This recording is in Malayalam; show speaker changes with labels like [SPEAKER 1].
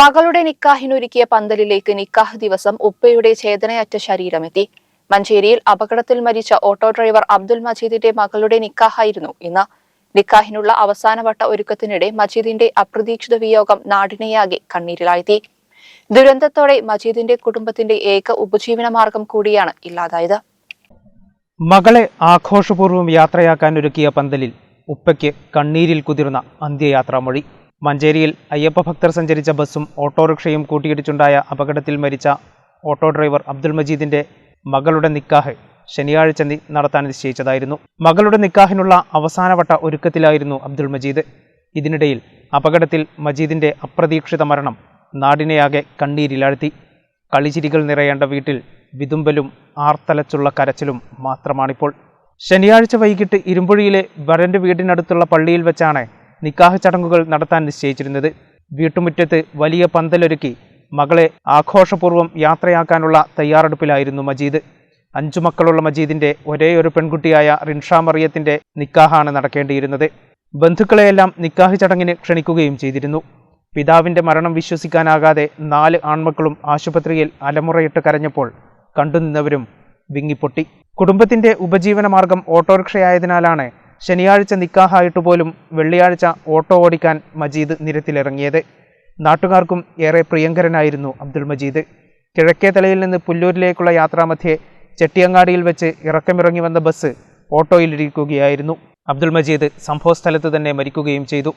[SPEAKER 1] മകളുടെ നിക്കാഹിനൊരുക്കിയ പന്തലിലേക്ക് നിക്കാഹ് ദിവസം ഉപ്പയുടെ ചേതനയറ്റ ശരീരമെത്തി. മഞ്ചേരിയിൽ അപകടത്തിൽ മരിച്ച ഓട്ടോ ഡ്രൈവർ അബ്ദുൽ മജീദിന്റെ മകളുടെ നിക്കാഹായിരുന്നു ഇന്ന്. നിക്കാഹിനുള്ള അവസാനവട്ട ഒരുക്കത്തിനിടെ മജീദിന്റെ അപ്രതീക്ഷിത വിയോഗം നാടിനെയാകെ കണ്ണീരിലാഴ്ത്തി. ദുരന്തത്തോടെ മജീദിന്റെ കുടുംബത്തിന്റെ ഏക ഉപജീവന മാർഗം കൂടിയാണ് ഇല്ലാതായത്.
[SPEAKER 2] മകളെ ആഘോഷപൂർവം യാത്രയാക്കാൻ ഒരുക്കിയ പന്തലിൽ ഉപ്പയ്ക്ക് കണ്ണീരിൽ കുതിർന്ന അന്ത്യയാത്രാമൊഴി. മഞ്ചേരിയിൽ അയ്യപ്പ ഭക്തർ സഞ്ചരിച്ച ബസ്സും ഓട്ടോറിക്ഷയും കൂട്ടിയിടിച്ചുണ്ടായ അപകടത്തിൽ മരിച്ച ഓട്ടോ ഡ്രൈവർ അബ്ദുൽ മജീദിന്റെ മകളുടെ നിക്കാഹ് ശനിയാഴ്ച നടത്താൻ നിശ്ചയിച്ചതായിരുന്നു. മകളുടെ നിക്കാഹിനുള്ള അവസാനവട്ട ഒരുക്കത്തിലായിരുന്നു അബ്ദുൽ മജീദ്. ഇതിനിടയിൽ അപകടത്തിൽ മജീദിന്റെ അപ്രതീക്ഷിത മരണം നാടിനെയാകെ കണ്ണീരിലാഴ്ത്തി. കളിചിരികൾ നിറയേണ്ട വീട്ടിൽ വിതുമ്പലും ആർത്തലച്ചുള്ള കരച്ചിലും മാത്രമാണിപ്പോൾ. ശനിയാഴ്ച വൈകിട്ട് ഇരുമ്പുഴിയിലെ വരന്റെ വീടിനടുത്തുള്ള പള്ളിയിൽ വെച്ചാണ് നിക്കാഹ് ചടങ്ങുകൾ നടത്താൻ നിശ്ചയിച്ചിരുന്നത്. വീട്ടുമുറ്റത്ത് വലിയ പന്തലൊരുക്കി മകളെ ആഘോഷപൂർവം യാത്രയാക്കാനുള്ള തയ്യാറെടുപ്പിലായിരുന്നു മജീദ്. അഞ്ചു മക്കളുള്ള മജീദിന്റെ ഒരേയൊരു പെൺകുട്ടിയായ റിൻഷ മറിയത്തിന്റെ നിക്കാഹാണ് നടക്കേണ്ടിയിരുന്നത്. ബന്ധുക്കളെയെല്ലാം നിക്കാഹ് ചടങ്ങിന് ക്ഷണിക്കുകയും ചെയ്തിരുന്നു. പിതാവിന്റെ മരണം വിശ്വസിക്കാനാകാതെ നാല് ആൺമക്കളും ആശുപത്രിയിൽ അലമുറയിട്ട് കരഞ്ഞപ്പോൾ കണ്ടുനിന്നവരും വിങ്ങിപ്പൊട്ടി. കുടുംബത്തിന്റെ ഉപജീവനമാർഗം ഓട്ടോറിക്ഷയായതിനാലാണ് ശനിയാഴ്ച നിക്കാഹായിട്ട് പോലും വെള്ളിയാഴ്ച ഓട്ടോ ഓടിക്കാൻ മജീദ് നിരത്തിലിറങ്ങിയത്. നാട്ടുകാർക്കും ഏറെ പ്രിയങ്കരനായിരുന്നു അബ്ദുൾ മജീദ്. കിഴക്കേ തലയിൽ നിന്ന് പുല്ലൂരിലേക്കുള്ള യാത്രാമധ്യേ ചെട്ടിയങ്ങാടിയിൽ വെച്ച് ഇറക്കമിറങ്ങി വന്ന ബസ് ഓട്ടോയിലിരിക്കുകയായിരുന്നു അബ്ദുൾ മജീദ് സംഭവസ്ഥലത്ത് തന്നെ മരിക്കുകയും ചെയ്തു.